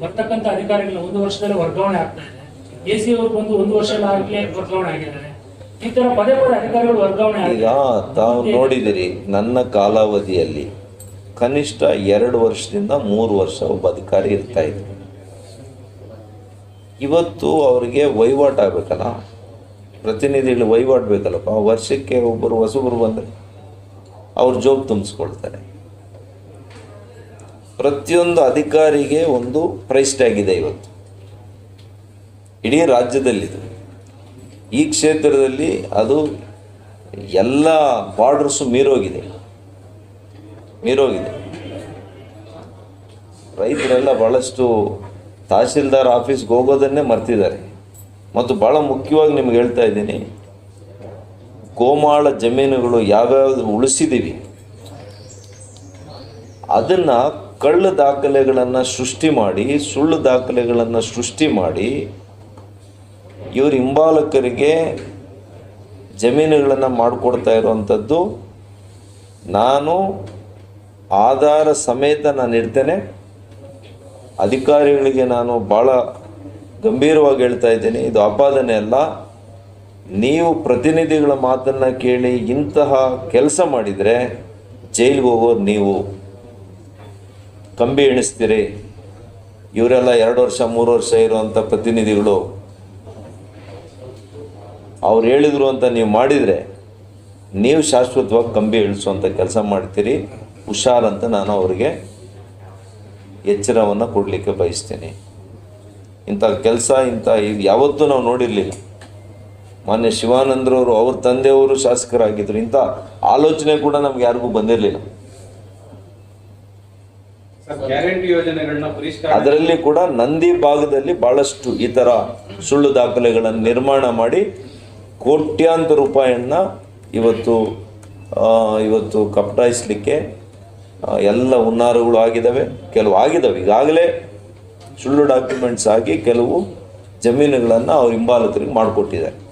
ಬರ್ತಕ್ಕಂಥ ಅಧಿಕಾರಿಗಳ ಒಂದು ವರ್ಷದಲ್ಲೇ ವರ್ಗಾವಣೆ ಆಗ್ತಾ ಇದೆ. ಎ ಸಿ ಅವರು ಬಂದು ಒಂದು ವರ್ಷ ಆಗಲೇ ವರ್ಗಾವಣೆ ಆಗಿದ್ದಾರೆ. ಈ ತರ ಪದೇ ಪದೇ ಅಧಿಕಾರಿಗಳು ವರ್ಗಾವಣೆ ಈಗ ತಾವು ನೋಡಿದಿರಿ ನನ್ನ ಕಾಲಾವಧಿಯಲ್ಲಿ ಕನಿಷ್ಠ ಎರಡು ವರ್ಷದಿಂದ ಮೂರು ವರ್ಷ ಒಬ್ಬ ಅಧಿಕಾರಿ ಇರ್ತಾ ಇದ್ರು ಇವತ್ತು ಅವರಿಗೆ ವಹಿವಾಟು ಆಗ್ಬೇಕಲ್ಲ? ಪ್ರತಿನಿಧಿಗಳು ವಹಿವಾಟು ಬೇಕಲ್ಲಪ್ಪ? ವರ್ಷಕ್ಕೆ ಒಬ್ಬರು ಹೊಸಬರು ಬಂದರೆ ಅವ್ರ ಜೋಬ್ ತುಂಬಿಸ್ಕೊಳ್ತಾರೆ. ಪ್ರತಿಯೊಂದು ಅಧಿಕಾರಿಗೆ ಒಂದು ಪ್ರೈಸ್ ಟ್ಯಾಗ್ ಇದೆ ಇವತ್ತು. ಇಡೀ ರಾಜ್ಯದಲ್ಲಿದೆ. ಈ ಕ್ಷೇತ್ರದಲ್ಲಿ ಅದು ಎಲ್ಲ ಬಾರ್ಡರ್ಸು ಮೀರೋಗಿದೆ. ಮೀರೋಗಿದೆ. ರೈತರೆಲ್ಲ ಭಾಳಷ್ಟು ತಹಸೀಲ್ದಾರ್ ಆಫೀಸ್ಗೆ ಹೋಗೋದನ್ನೇ ಮರ್ತಿದ್ದಾರೆ. ಮತ್ತು ಭಾಳ ಮುಖ್ಯವಾಗಿ ನಿಮ್ಗೆ ಹೇಳ್ತಾ ಇದ್ದೀನಿ, ಗೋಮಾಳ ಜಮೀನುಗಳು ಯಾವ್ಯಾವ್ದು ಉಳಿಸಿದ್ದೀವಿ ಅದನ್ನು ಕಳ್ಳ ದಾಖಲೆಗಳನ್ನು ಸೃಷ್ಟಿ ಮಾಡಿ, ಸುಳ್ಳು ದಾಖಲೆಗಳನ್ನು ಸೃಷ್ಟಿ ಮಾಡಿ, ಇವರು ಹಿಂಬಾಲಕರಿಗೆ ಜಮೀನುಗಳನ್ನು ಮಾಡಿಕೊಡ್ತಾ ಇರುವಂಥದ್ದು ನಾನು ಆಧಾರ ಸಮೇತ ನಾನು ಇಡ್ತೇನೆ. ಅಧಿಕಾರಿಗಳಿಗೆ ನಾನು ಭಾಳ ಗಂಭೀರವಾಗಿ ಹೇಳ್ತಾ ಇದ್ದೀನಿ. ಇದು ಆಪಾದನೆ ಅಲ್ಲ. ನೀವು ಪ್ರತಿನಿಧಿಗಳ ಮಾತನ್ನು ಕೇಳಿ ಇಂತಹ ಕೆಲಸ ಮಾಡಿದರೆ ಜೈಲಿಗೆ ಹೋಗೋದು ನೀವು. ಕಂಬಿ ಎಣಿಸ್ತೀರಿ. ಇವರೆಲ್ಲ ಎರಡು ವರ್ಷ, ಮೂರು ವರ್ಷ ಇರುವಂಥ ಪ್ರತಿನಿಧಿಗಳು. ಅವ್ರು ಹೇಳಿದರು ಅಂತ ನೀವು ಮಾಡಿದರೆ ನೀವು ಶಾಶ್ವತವಾಗಿ ಕಂಬಿ ಇಳಿಸುವಂಥ ಕೆಲಸ ಮಾಡ್ತೀರಿ. ಹುಷಾರಂತ ನಾನು ಅವರಿಗೆ ಎಚ್ಚರವನ್ನು ಕೊಡಲಿಕ್ಕೆ ಬಯಸ್ತೀನಿ. ಇಂಥ ಕೆಲಸ, ಇಂಥ ಇದು ಯಾವತ್ತೂ ನಾವು ನೋಡಿರಲಿಲ್ಲ. ಮಾನ್ಯ ಶಿವಾನಂದ್ರವರು ಅವ್ರ ತಂದೆಯವರು ಶಾಸಕರಾಗಿದ್ದರು ಇಂಥ ಆಲೋಚನೆ ಕೂಡ ನಮ್ಗೆ ಯಾರಿಗೂ ಬಂದಿರಲಿಲ್ಲ. ಅದರಲ್ಲಿ ಕೂಡ ನಂದಿ ಭಾಗದಲ್ಲಿ ಬಹಳಷ್ಟು ಈ ಥರ ಸುಳ್ಳು ದಾಖಲೆಗಳನ್ನು ನಿರ್ಮಾಣ ಮಾಡಿ ಕೋಟ್ಯಾಂತರ ರೂಪಾಯಿಯನ್ನ ಇವತ್ತು ಇವತ್ತು ಕಪಟಾಯಿಸ್ಲಿಕ್ಕೆ ಎಲ್ಲ ಹುನ್ನಾರಗಳು ಆಗಿದ್ದಾವೆ ಕೆಲವು ಆಗಿದ್ದಾವೆ ಈಗಾಗಲೇ ಸುಳ್ಳು ಡಾಕ್ಯುಮೆಂಟ್ಸ್ ಆಗಿ ಕೆಲವು ಜಮೀನುಗಳನ್ನು ಅವ್ರ ಹಿಂಬಾಲಕರಿಗೆ ಮಾಡಿಕೊಟ್ಟಿದ್ದಾರೆ.